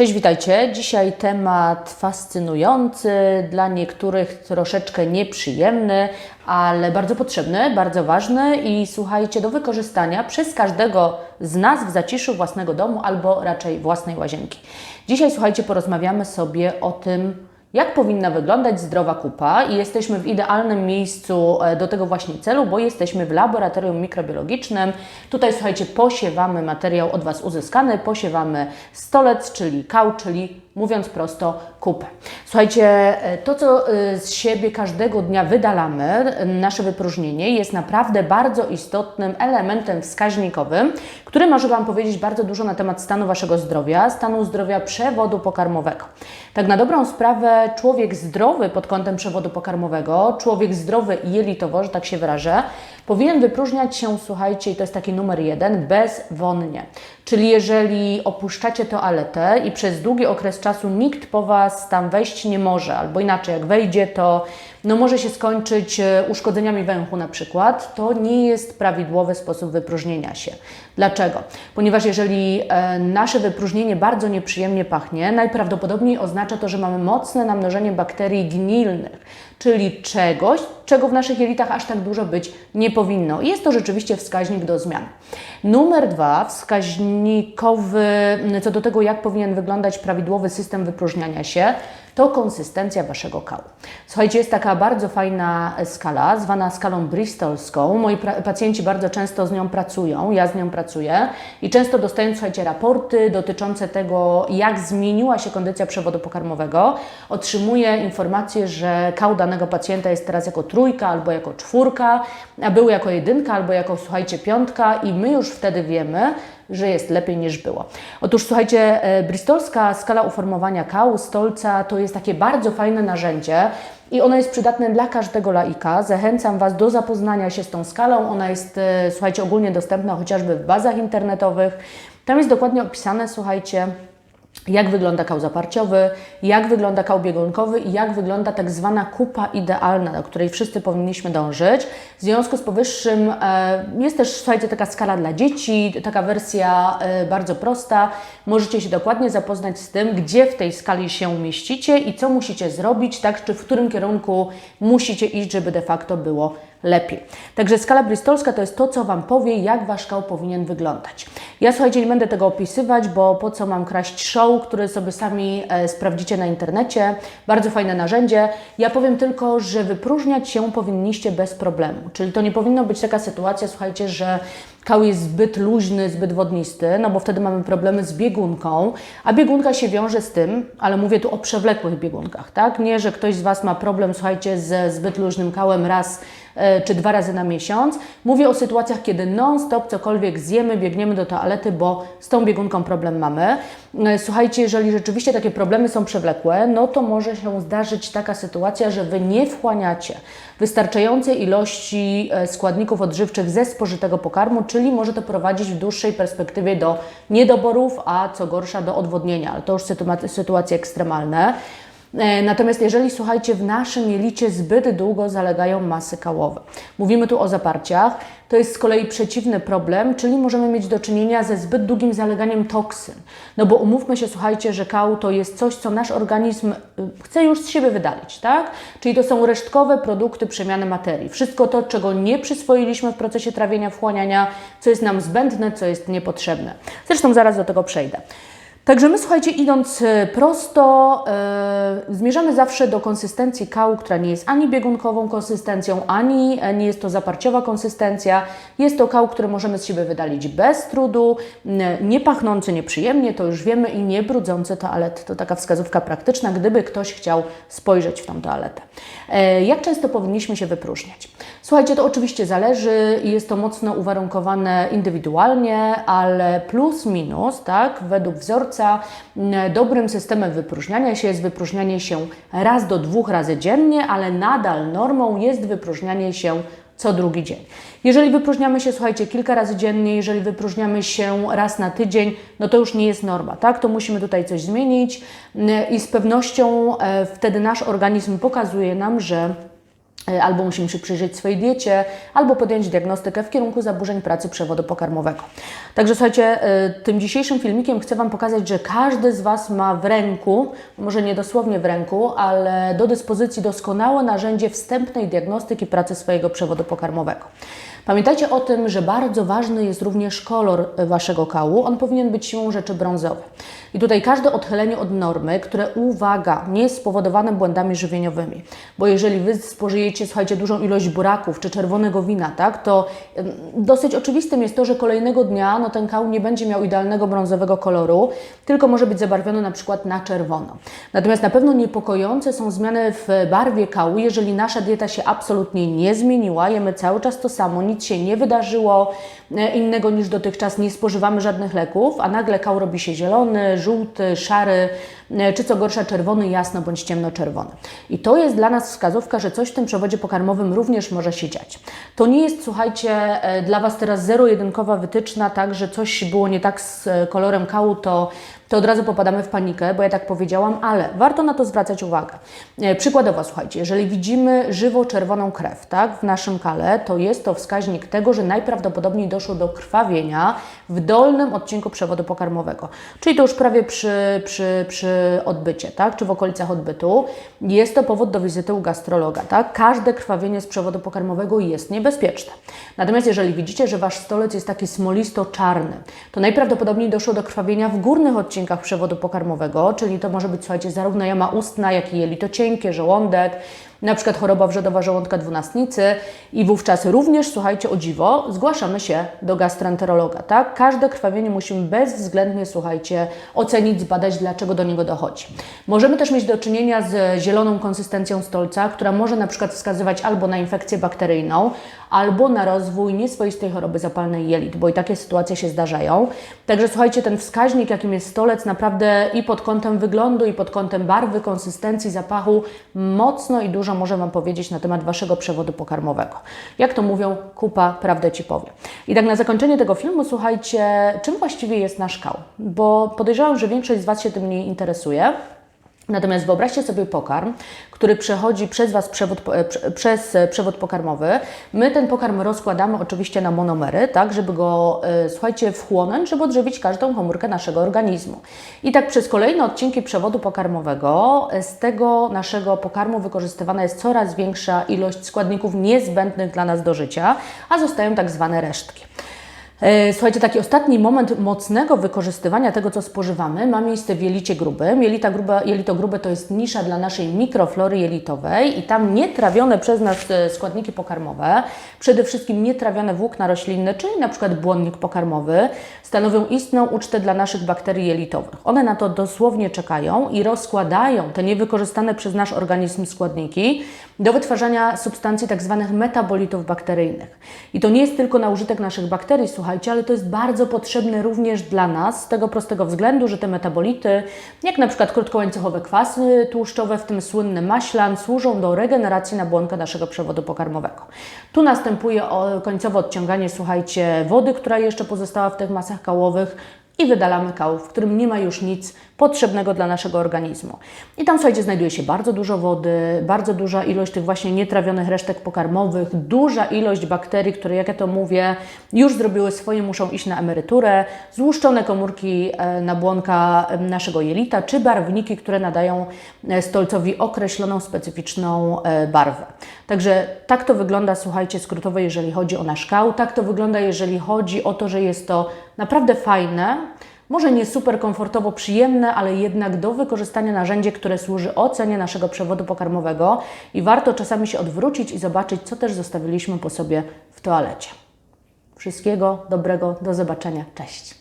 Cześć, witajcie. Dzisiaj temat fascynujący, dla niektórych troszeczkę nieprzyjemny, ale bardzo potrzebny, bardzo ważny i słuchajcie, do wykorzystania przez każdego z nas w zaciszu własnego domu albo raczej własnej łazienki. Dzisiaj, słuchajcie, porozmawiamy sobie o tym, jak powinna wyglądać zdrowa kupa i jesteśmy w idealnym miejscu e, do tego właśnie celu, bo jesteśmy w laboratorium mikrobiologicznym. Tutaj słuchajcie, posiewamy materiał od Was uzyskany, posiewamy stolec, czyli kał, czyli mówiąc prosto, kupę. Słuchajcie, e, to co e, z siebie każdego dnia wydalamy, nasze wypróżnienie, jest naprawdę bardzo istotnym elementem wskaźnikowym, który może Wam powiedzieć bardzo dużo na temat stanu Waszego zdrowia, stanu zdrowia przewodu pokarmowego. Tak na dobrą sprawę, człowiek zdrowy pod kątem przewodu pokarmowego, człowiek zdrowy jelitowo, że tak się wyrażę, powinien wypróżniać się, słuchajcie, i to jest taki numer jeden, bezwonnie. Czyli jeżeli opuszczacie toaletę i przez długi okres czasu nikt po Was tam wejść nie może, albo inaczej, jak wejdzie, to no może się skończyć e, uszkodzeniami węchu na przykład, to nie jest prawidłowy sposób wypróżnienia się. Dlaczego? Ponieważ jeżeli e, nasze wypróżnienie bardzo nieprzyjemnie pachnie, najprawdopodobniej oznacza to, że mamy mocne namnożenie bakterii gnilnych, czyli czegoś, czego w naszych jelitach aż tak dużo być nie powinno. Jest to rzeczywiście wskaźnik do zmian. Numer dwa, wskaźnikowy co do tego, jak powinien wyglądać prawidłowy system wypróżniania się, to konsystencja Waszego kału. Słuchajcie, jest taka bardzo fajna skala, zwana skalą bristolską. Moi pacjenci bardzo często z nią pracują, ja z nią pracuję i często dostaję, słuchajcie, raporty dotyczące tego, jak zmieniła się kondycja przewodu pokarmowego. Otrzymuję informację, że kał danego pacjenta jest teraz jako trójka albo jako czwórka, a był jako jedynka albo jako, słuchajcie, piątka i my już wtedy wiemy, że jest lepiej niż było. Otóż słuchajcie, e, bristolska skala uformowania kału, stolca to jest takie bardzo fajne narzędzie i ono jest przydatne dla każdego laika. Zachęcam Was do zapoznania się z tą skalą. Ona jest, e, słuchajcie, ogólnie dostępna chociażby w bazach internetowych. Tam jest dokładnie opisane, słuchajcie, jak wygląda kał zaparciowy, jak wygląda kał biegunkowy i jak wygląda tak zwana kupa idealna, do której wszyscy powinniśmy dążyć. W związku z powyższym e, jest też, słuchajcie, taka skala dla dzieci, taka wersja e, bardzo prosta. Możecie się dokładnie zapoznać z tym, gdzie w tej skali się mieścicie i co musicie zrobić, tak, czy w którym kierunku musicie iść, żeby de facto było lepiej. Także skala bristolska to jest to, co Wam powie, jak Wasz kał powinien wyglądać. Ja słuchajcie, nie będę tego opisywać, bo po co mam kraść show, który sobie sami e, sprawdzicie na internecie. Bardzo fajne narzędzie. Ja powiem tylko, że wypróżniać się powinniście bez problemu. Czyli to nie powinno być taka sytuacja, słuchajcie, że kał jest zbyt luźny, zbyt wodnisty, no bo wtedy mamy problemy z biegunką, a biegunka się wiąże z tym, ale mówię tu o przewlekłych biegunkach, tak? Nie, że ktoś z Was ma problem, słuchajcie, ze zbyt luźnym kałem raz e, czy dwa razy na miesiąc. Mówię o sytuacjach, kiedy non-stop cokolwiek zjemy, biegniemy do toalety, bo z tą biegunką problem mamy. E, słuchajcie, jeżeli rzeczywiście takie problemy są przewlekłe, no to może się zdarzyć taka sytuacja, że Wy nie wchłaniacie wystarczającej ilości e, składników odżywczych ze spożytego pokarmu, czyli może to prowadzić w dłuższej perspektywie do niedoborów, a co gorsza do odwodnienia, ale to już sytuacje ekstremalne. E, natomiast jeżeli, słuchajcie, w naszym jelicie zbyt długo zalegają masy kałowe, mówimy tu o zaparciach, to jest z kolei przeciwny problem, czyli możemy mieć do czynienia ze zbyt długim zaleganiem toksyn. No bo umówmy się, słuchajcie, że kał to jest coś, co nasz organizm y, chce już z siebie wydalić, tak? Czyli to są resztkowe produkty przemiany materii. Wszystko to, czego nie przyswoiliśmy w procesie trawienia, wchłaniania, co jest nam zbędne, co jest niepotrzebne. Zresztą zaraz do tego przejdę. Także my, słuchajcie, idąc e, prosto, yy, zmierzamy zawsze do konsystencji kału, która nie jest ani biegunkową konsystencją, ani e, nie jest to zaparciowa konsystencja. Jest to kał, który możemy z siebie wydalić bez trudu, nie pachnący nieprzyjemnie, to już wiemy, i nie brudzący toalet. To taka wskazówka praktyczna, gdyby ktoś chciał spojrzeć w tą toaletę. Yy, jak często powinniśmy się wypróżniać? Słuchajcie, to oczywiście zależy i jest to mocno uwarunkowane indywidualnie, ale plus minus, tak, według wzorca dobrym systemem wypróżniania się jest wypróżnianie się raz do dwóch razy dziennie, ale nadal normą jest wypróżnianie się co drugi dzień. Jeżeli wypróżniamy się, słuchajcie, kilka razy dziennie, jeżeli wypróżniamy się raz na tydzień, no to już nie jest norma, tak? To musimy tutaj coś zmienić i z pewnością e, wtedy nasz organizm pokazuje nam, że albo musimy się przyjrzeć swojej diecie, albo podjąć diagnostykę w kierunku zaburzeń pracy przewodu pokarmowego. Także słuchajcie, e, tym dzisiejszym filmikiem chcę Wam pokazać, że każdy z Was ma w ręku, może nie dosłownie w ręku, ale do dyspozycji doskonałe narzędzie wstępnej diagnostyki pracy swojego przewodu pokarmowego. Pamiętajcie o tym, że bardzo ważny jest również kolor Waszego kału. On powinien być siłą rzeczy brązowy. I tutaj każde odchylenie od normy, które, uwaga, nie jest spowodowane błędami żywieniowymi, bo jeżeli Wy spożyjecie, słuchajcie, dużą ilość buraków czy czerwonego wina, tak, to dosyć oczywistym jest to, że kolejnego dnia no, ten kał nie będzie miał idealnego brązowego koloru, tylko może być zabarwiony na przykład na czerwono. Natomiast na pewno niepokojące są zmiany w barwie kału, jeżeli nasza dieta się absolutnie nie zmieniła, jemy cały czas to samo, nic się nie wydarzyło e, innego niż dotychczas, nie spożywamy żadnych leków, a nagle kał robi się zielony, żółty, szary, e, czy co gorsza czerwony, jasno bądź ciemnoczerwony. I to jest dla nas wskazówka, że coś w tym przewodzie pokarmowym również może się dziać. To nie jest, słuchajcie, e, dla Was teraz zero-jedynkowa wytyczna, tak, że coś było nie tak z kolorem kału, to to od razu popadamy w panikę, bo ja tak powiedziałam, ale warto na to zwracać uwagę. E, przykładowo, słuchajcie, jeżeli widzimy żywo czerwoną krew tak, w naszym kale, to jest to wskaźnik tego, że najprawdopodobniej doszło do krwawienia w dolnym odcinku przewodu pokarmowego. Czyli to już prawie przy, przy, przy odbycie, tak, czy w okolicach odbytu. Jest to powód do wizyty u gastrologa. Tak? Każde krwawienie z przewodu pokarmowego jest niebezpieczne. Natomiast jeżeli widzicie, że Wasz stolec jest taki smolisto-czarny, to najprawdopodobniej doszło do krwawienia w górnych odcinkach odcinkach przewodu pokarmowego, czyli to może być, słuchajcie, zarówno jama ustna, jak i jelito cienkie, żołądek, na przykład choroba wrzodowa żołądka dwunastnicy i wówczas również, słuchajcie, o dziwo, zgłaszamy się do gastroenterologa, tak? Każde krwawienie musimy bezwzględnie, słuchajcie, ocenić, zbadać, dlaczego do niego dochodzi. Możemy też mieć do czynienia z zieloną konsystencją stolca, która może na przykład wskazywać albo na infekcję bakteryjną, albo na rozwój nieswoistej choroby zapalnej jelit, bo i takie sytuacje się zdarzają. Także słuchajcie, ten wskaźnik, jakim jest stolec, naprawdę i pod kątem wyglądu, i pod kątem barwy, konsystencji, zapachu, mocno i dużo dużo może Wam powiedzieć na temat Waszego przewodu pokarmowego. Jak to mówią, kupa prawdę Ci powie. I tak na zakończenie tego filmu, słuchajcie, czym właściwie jest nasz kał? Bo podejrzewam, że większość z Was się tym nie interesuje. Natomiast wyobraźcie sobie pokarm, który przechodzi przez Was przewód, e, przez przewód pokarmowy. My ten pokarm rozkładamy oczywiście na monomery, tak, żeby go, e, słuchajcie, wchłonąć, żeby odżywić każdą komórkę naszego organizmu. I tak przez kolejne odcinki przewodu pokarmowego e, z tego naszego pokarmu wykorzystywana jest coraz większa ilość składników niezbędnych dla nas do życia, a zostają tak zwane resztki. E, słuchajcie, taki ostatni moment mocnego wykorzystywania tego, co spożywamy, ma miejsce w jelicie grubym. Jelita grube, jelito grube to jest nisza dla naszej mikroflory jelitowej i tam nietrawione przez nas e, składniki pokarmowe, przede wszystkim nietrawione włókna roślinne, czyli na przykład błonnik pokarmowy, stanowią istną ucztę dla naszych bakterii jelitowych. One na to dosłownie czekają i rozkładają te niewykorzystane przez nasz organizm składniki do wytwarzania substancji tzw. Tak metabolitów bakteryjnych. I to nie jest tylko na użytek naszych bakterii, słuchajcie, ale to jest bardzo potrzebne również dla nas z tego prostego względu, że te metabolity, jak na przykład krótkołańcuchowe kwasy tłuszczowe, w tym słynny maślan, służą do regeneracji nabłonka naszego przewodu pokarmowego. Tu następuje końcowe odciąganie, słuchajcie, wody, która jeszcze pozostała w tych masach kałowych, i wydalamy kał, w którym nie ma już nic potrzebnego dla naszego organizmu. I tam, słuchajcie, znajduje się bardzo dużo wody, bardzo duża ilość tych właśnie nietrawionych resztek pokarmowych, duża ilość bakterii, które, jak ja to mówię, już zrobiły swoje, muszą iść na emeryturę, złuszczone komórki e, nabłonka naszego jelita, czy barwniki, które nadają e, stolcowi określoną, specyficzną e, barwę. Także tak to wygląda, słuchajcie, skrótowo, jeżeli chodzi o nasz kał. Tak to wygląda, jeżeli chodzi o to, że jest to naprawdę fajne, może nie super komfortowo przyjemne, ale jednak do wykorzystania narzędzie, które służy ocenie naszego przewodu pokarmowego i warto czasami się odwrócić i zobaczyć, co też zostawiliśmy po sobie w toalecie. Wszystkiego dobrego, do zobaczenia, cześć.